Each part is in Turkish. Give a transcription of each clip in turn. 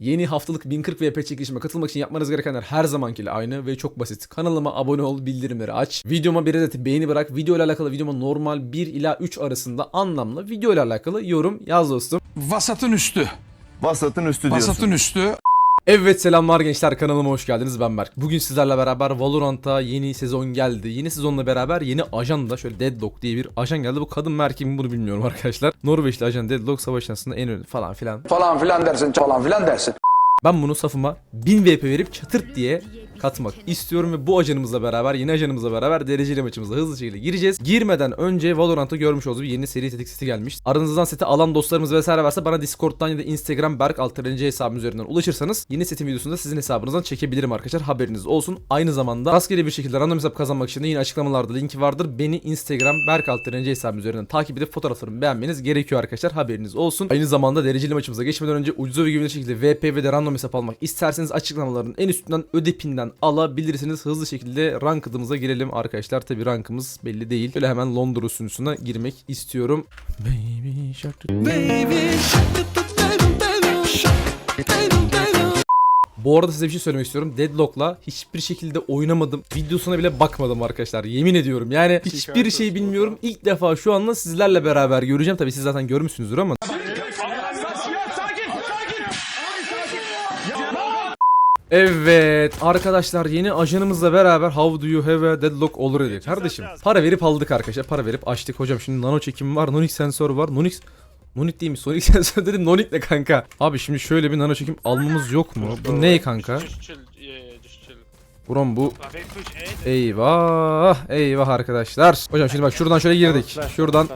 Yeni haftalık 1040 VP çekilişime katılmak için yapmanız gerekenler her zamankiyle aynı ve çok basit. Kanalıma abone ol, bildirimleri aç. Videoma bir adet beğeni bırak. Video ile alakalı videoma normal 1 ila 3 arasında anlamlı video ile alakalı yorum yaz dostum. Vasatın üstü. Vasatın üstü diyorsun. Vasatın üstü. Evet selamlar gençler kanalıma hoş geldiniz ben Berk. Bugün sizlerle beraber Valorant'a yeni sezon geldi. Yeni sezonla beraber yeni ajan da şöyle Deadlock diye bir ajan geldi. Bu kadın mı erkek mi bunu bilmiyorum arkadaşlar. Norveçli ajan Deadlock savaş aslında en önemli falan filan. falan filan dersin falan filan dersin. Ben bunu safıma 1000 VP verip çatırt diye katmak istiyorum ve bu ajanımızla beraber yeni ajanımızla beraber dereceli maçımıza hızlı şekilde gireceğiz. Girmeden önce Valorant'ta görmüş olduğunuz bir yeni seri tetik seti gelmiş. Aranızdan seti alan dostlarımız vesaire varsa bana Discord'dan ya da Instagram Berk Altıncı hesabım üzerinden ulaşırsanız yeni setin videosunu da sizin hesabınızdan çekebilirim arkadaşlar. Haberiniz olsun. Aynı zamanda rastgele bir şekilde random hesap kazanmak için de yine açıklamalarda linki vardır. Beni Instagram Berk Altıncı hesabım üzerinden takip edip fotoğraflarımı beğenmeniz gerekiyor arkadaşlar. Haberiniz olsun. Aynı zamanda dereceli maçımıza geçmeden önce ucuza ve güvenilir şekilde VP ve de random hesap almak isterseniz açıklamaların en üstünden ödepinden alabilirsiniz. Hızlı şekilde ranked'ımıza girelim arkadaşlar. Tabi rankımız belli değil. Böyle hemen Londra sunucusuna girmek istiyorum. Baby shark. Bu arada size bir şey söylemek istiyorum. Deadlock'la hiçbir şekilde oynamadım. Videosuna bile bakmadım arkadaşlar. Yemin ediyorum. Yani hiçbir şey bilmiyorum. İlk defa şu anda sizlerle beraber göreceğim. Tabii siz zaten görmüşsünüzdür ama. Evet arkadaşlar yeni ajanımızla beraber How do you have a deadlock already? Kardeşim para verip aldık arkadaşlar para verip açtık hocam şimdi nano çekim var Nonix sensör var Nonix Nonix değil mi? Sonic sensör dedim Nonix ne kanka? Abi şimdi şöyle bir nano çekim almamız yok mu? Bu ne kanka? Chill. Buram bu A, Eyvah eyvah arkadaşlar. Hocam şimdi bak şuradan şöyle girdik. Şuradan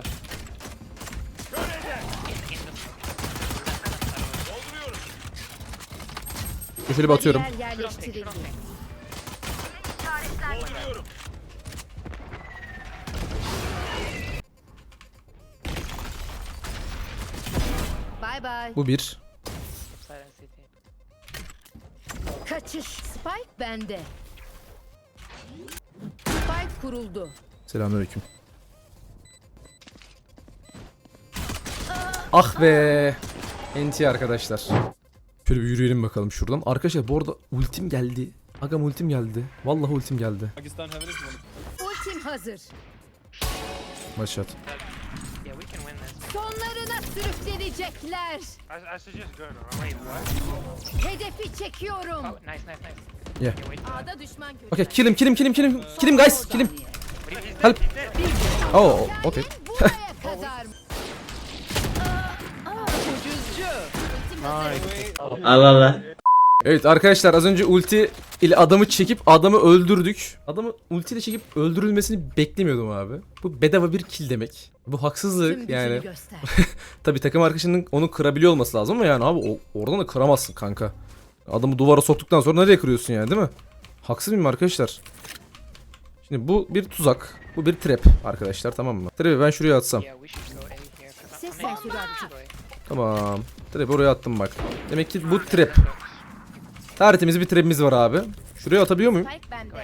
şöyle bir atıyorum. Yer yerleştirildi. Bye bye. Bu bir. Kaçış. Spike bende. Spike kuruldu. Selamünaleyküm. Ah be. NT arkadaşlar. Şöyle bir yürüyelim bakalım şuradan. Arkadaşlar bu arada ultim geldi. Agam ultim geldi. Vallahi ultim geldi. Ultim hazır. Maşat. Yeah, we can win this. Sonlarına sürüklenecekler. I, I suggest go to wait, what? Hedefi çekiyorum. Oh, nice, nice, nice. Yeah. Yeah, wait. A'da düşman. Okay, kill him, kill him, kill him, kill him. Kill him guys, kill him. Help. Oh, okay. Allah Allah. Evet arkadaşlar az önce ulti ile adamı çekip adamı öldürdük. Adamı ultiyle çekip öldürülmesini beklemiyordum abi. Bu bedava bir kill demek. Bu haksızlık yani. Tabi takım arkadaşının onu kırabiliyor olması lazım ama yani abi o, oradan da kıramazsın kanka. Adamı duvara soktuktan sonra nereye kırıyorsun yani değil mi? Haksız mıyım arkadaşlar? Şimdi bu bir tuzak. Bu bir trap arkadaşlar tamam mı? Trap'i ben şuraya atsam. Tamam. Trap'i oraya attım bak. Demek ki bu trap. Tertemiz bir trap'imiz var abi. Şuraya atabiliyor muyum?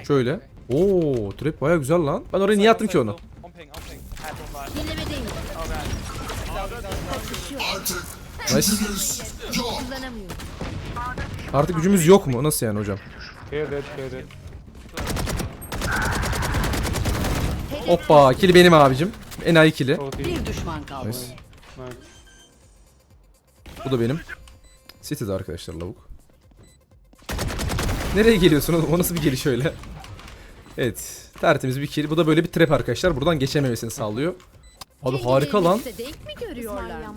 Şöyle. Oo, trap baya güzel lan. Ben oraya niye attım ki onu? Nice. Artık gücümüz yok mu? Nasıl yani hocam? Hoppa, kill benim abicim. Enayi kill'i. Bir düşman kaldı. Nice. Bu da benim. City'de arkadaşlar lavuk. Nereye geliyorsun oğlum? O nasıl bir geliş öyle? Evet. Tertemiz bir kill. Bu da böyle bir trap arkadaşlar. Buradan geçememesini sağlıyor. Abi harika lan.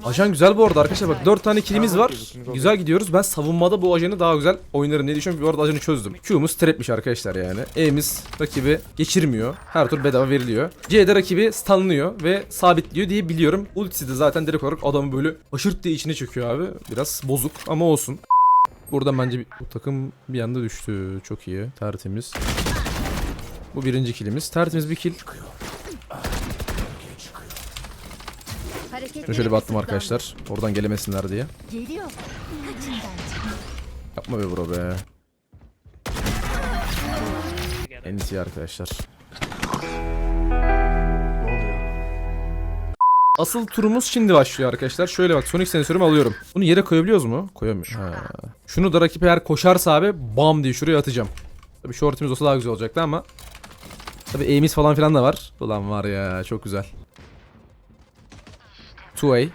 Ajan güzel bu arada arkadaşlar bak 4 tane killimiz var. Güzel gidiyoruz. Ben savunmada bu ajanı daha güzel oynarım diye düşünüyorum. Bu arada ajanı çözdüm. Q'muz trapmiş arkadaşlar yani. E'miz rakibi geçirmiyor. Her tur bedava veriliyor. C'de rakibi stunlıyor ve sabitliyor diye biliyorum. Ultisi de zaten direkt olarak adamı böyle aşırt diye içine çöküyor abi. Biraz bozuk ama olsun. Buradan bence bir, bu takım bir anda düştü. Çok iyi. Tertemiz. Bu birinci killimiz. Tertemiz bir kill. Şunu şöyle bir attım arkadaşlar. Oradan gelemesinler diye. Geliyor. Yapma be bro be. NT arkadaşlar. Asıl turumuz şimdi başlıyor arkadaşlar. Şöyle bak Sonic sensörümü alıyorum. Bunu yere koyabiliyoruz mu? Koyamıyoruz. Ha. Şunu da rakip eğer koşarsa abi bam diye şuraya atacağım. Tabii shortimiz olsa daha güzel olacaktı ama. Tabii aim'imiz falan filan da var. Ulan var ya çok güzel. Two way.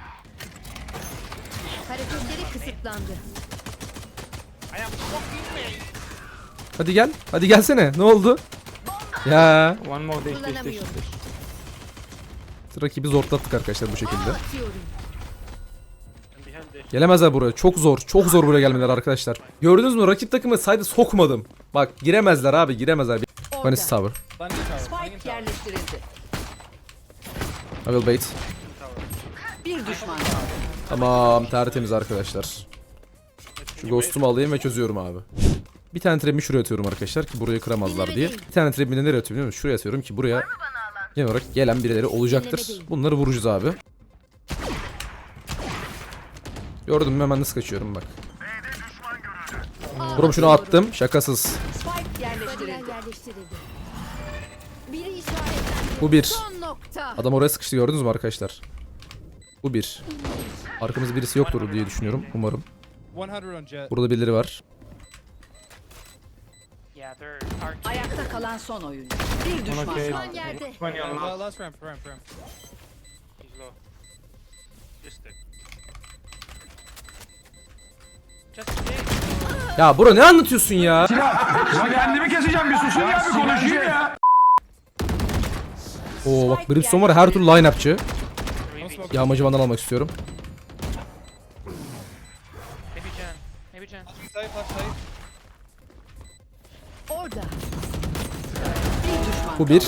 Hareketleri kısıtlandı. Hadi gel. Hadi gelsene. Ne oldu? Ya. One more dish, dish, dish, Kullanamıyorum. Rakibi zorlattık arkadaşlar bu şekilde. Atıyorum. Gelemezler buraya. Çok zor. Çok zor buraya gelmeler arkadaşlar. Gördünüz mü? Rakip takımı sayda sokmadım. Bak giremezler abi giremezler. Orada. Vanessa Tower. Spike yerleştirildi. I will bait. Bir düşman kaldı. Tamam tertemiz arkadaşlar. Şu ghost'umu alayım ve çözüyorum abi. Bir tane trap'imi şuraya atıyorum arkadaşlar ki burayı kıramazlar diye. Bir tane trap'imi de nereye atıyorum biliyor musun? Şuraya atıyorum ki buraya genel olarak gelen birileri olacaktır. Bunları vuracağız abi. Gördün mü hemen nasıl kaçıyorum bak. Brom şunu attım şakasız. Spike yerleştirildi. Bu bir. Adam oraya sıkıştı gördünüz mü arkadaşlar? Bu bir. Arkamızda birisi yoktur diye düşünüyorum umarım. 100 on jet. Burada birileri var. Ayakta kalan son oyuncu. Bir düşman Okay. kaldı. yerde. Last ramp, ramp, ramp. Ya bro ne anlatıyorsun ya? Ya kendimi keseceğim bir susun ya bir konuşayım ya. Oo bak Brimstone var her türlü line-upçı. 3v. Yağmacı vandal almak istiyorum. Orada. Bir düşman Bu bir.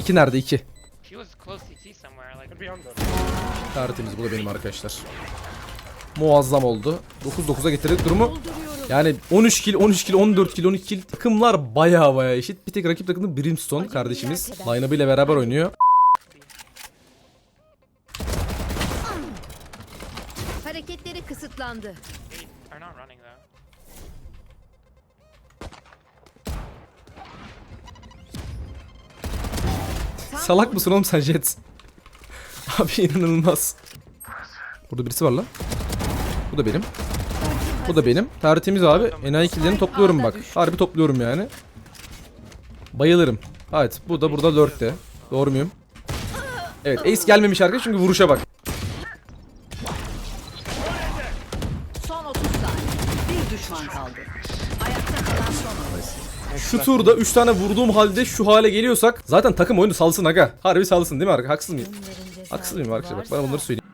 İki nerede? İki. She was close CT somewhere. Like beyond them. Tertemiz bu da benim arkadaşlar. Muazzam oldu. 9-9'a getirdik durumu. Yani 13 kill, 13 kill, 14 kill, 12 kill. Takımlar baya baya eşit. Bir tek rakip takımda Brimstone kardeşimiz. Line-up ile beraber oynuyor. Hareketleri kısıtlandı. They are not running though. Salak mısın oğlum sen Jet? Abi inanılmaz. Burada birisi var lan. Bu da benim. Bu da benim. Tertemiz abi. Enayi killerini topluyorum bak. Harbi topluyorum yani. Bayılırım. Evet bu da burada lurk'te. Doğru muyum? Evet ace gelmemiş arkadaş çünkü vuruşa bak. Şu turda 3 tane vurduğum halde şu hale geliyorsak zaten takım oyunu salsın aga. Harbi salsın değil mi arkadaş? Haksız mıyım? Haksız mıyım arkadaşlar? Bak bana bunları söyleyeyim.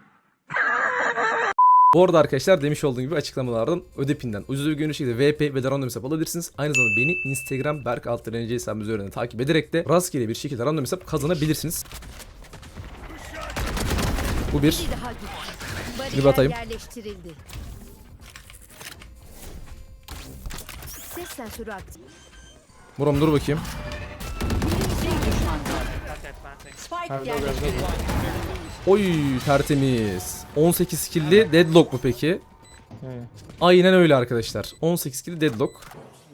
Bu arada arkadaşlar demiş olduğum gibi açıklamalardan Ödepin'den ucuz ve gönüllü şekilde VP ve random hesap alabilirsiniz. Aynı zamanda beni Instagram Berk Altrenci hesabım üzerinden takip ederek de rastgele bir şekilde random hesap kazanabilirsiniz. Bu bir. Bir. Bir batayım. yerleştirildi. Ses sensörü aktif. Muram dur bakayım. Oy tertemiz. 18 kill'li deadlock mu peki? Aynen öyle arkadaşlar. 18 kill'li deadlock.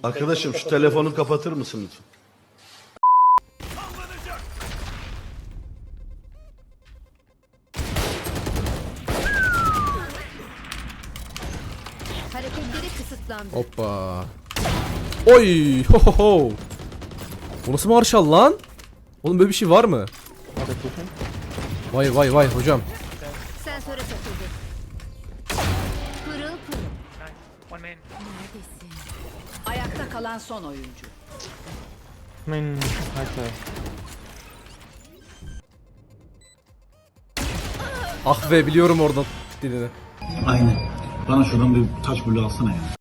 Arkadaşım şu telefonu kapatır mısın lütfen? Hareketleri kısıtlandı. Hoppa. Oy ho ho ho. Bu nasıl marşal lan? Oğlum böyle bir şey var mı? Vay vay vay hocam. Sensöre takıldı. Pırıl pırıl. Nice. One main. Neredesin? Ayakta kalan son oyuncu. Main. Ah be biliyorum oradan dediğini. Aynen. Bana şuradan bir taş bulu alsana ya.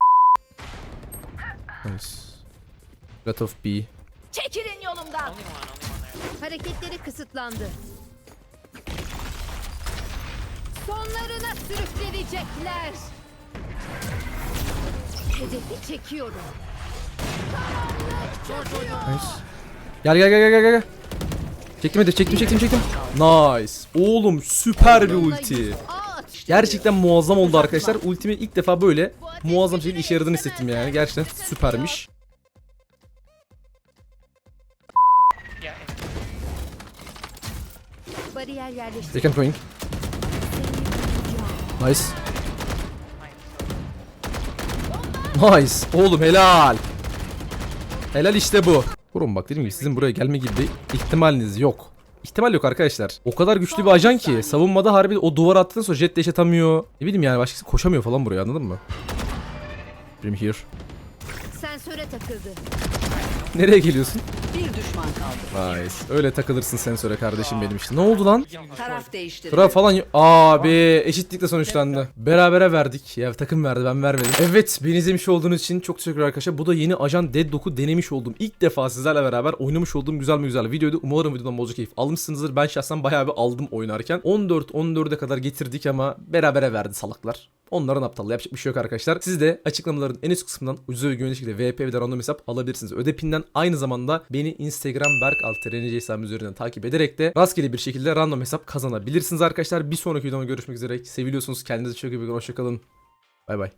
Nice. Lot of B. Çekilin yolumdan. Only one. Only one there. Hareketleri kısıtlandı. Sonlarına sürüklenecekler. Hedefi çekiyorum. Nice. Gel gel gel gel gel gel. Çektim hadi çektim çektim çektim. Nice. Oğlum süper bir ulti. Gerçekten muazzam oldu arkadaşlar. Ultimi ilk defa böyle muazzam şekilde işe yaradığını hissettim yani. Gerçekten süpermiş. Bariyer yerleştirildi. Second point. Nice. Nice. Oğlum helal. Helal işte bu. Vurun bak dedim gibi sizin buraya gelme gibi ihtimaliniz yok. İhtimal yok arkadaşlar. O kadar güçlü bir ajan ki savunmada harbi o duvara attıktan sonra jet dash atamıyor. Ne bileyim yani başkası koşamıyor falan buraya anladın mı? Brim here. Sensöre takıldı. Nereye geliyorsun? Bir düşman kaldı. Nice. Öyle takılırsın sensöre kardeşim benim işte. Ne oldu lan? Taraf değiştirdi. Sıra falan. Abi eşitlikle sonuçlandı. Berabere verdik. Ya takım verdi ben vermedim. Evet beni izlemiş olduğunuz için çok teşekkür arkadaşlar. Bu da yeni Ajan Dead Dog'u denemiş oldum. İlk defa sizlerle beraber oynamış olduğum güzel mi güzel videoydu. Umarım videodan bolca keyif almışsınızdır. Ben şahsen bayağı bir aldım oynarken. 14-14'e kadar getirdik ama berabere verdi salaklar. Onların aptallığı yapacak bir şey yok arkadaşlar. Siz de açıklamaların en üst kısmından ucuz ve güvenli şekilde VP ve random hesap alabilirsiniz. Ödepinden Aynı zamanda beni Instagram Berk Alterenici hesabım üzerinden takip ederek de rastgele bir şekilde random hesap kazanabilirsiniz arkadaşlar. Bir sonraki videoda görüşmek üzere. Seviliyorsunuz. Kendinize çok iyi bakın. Hoşçakalın. Bay bay.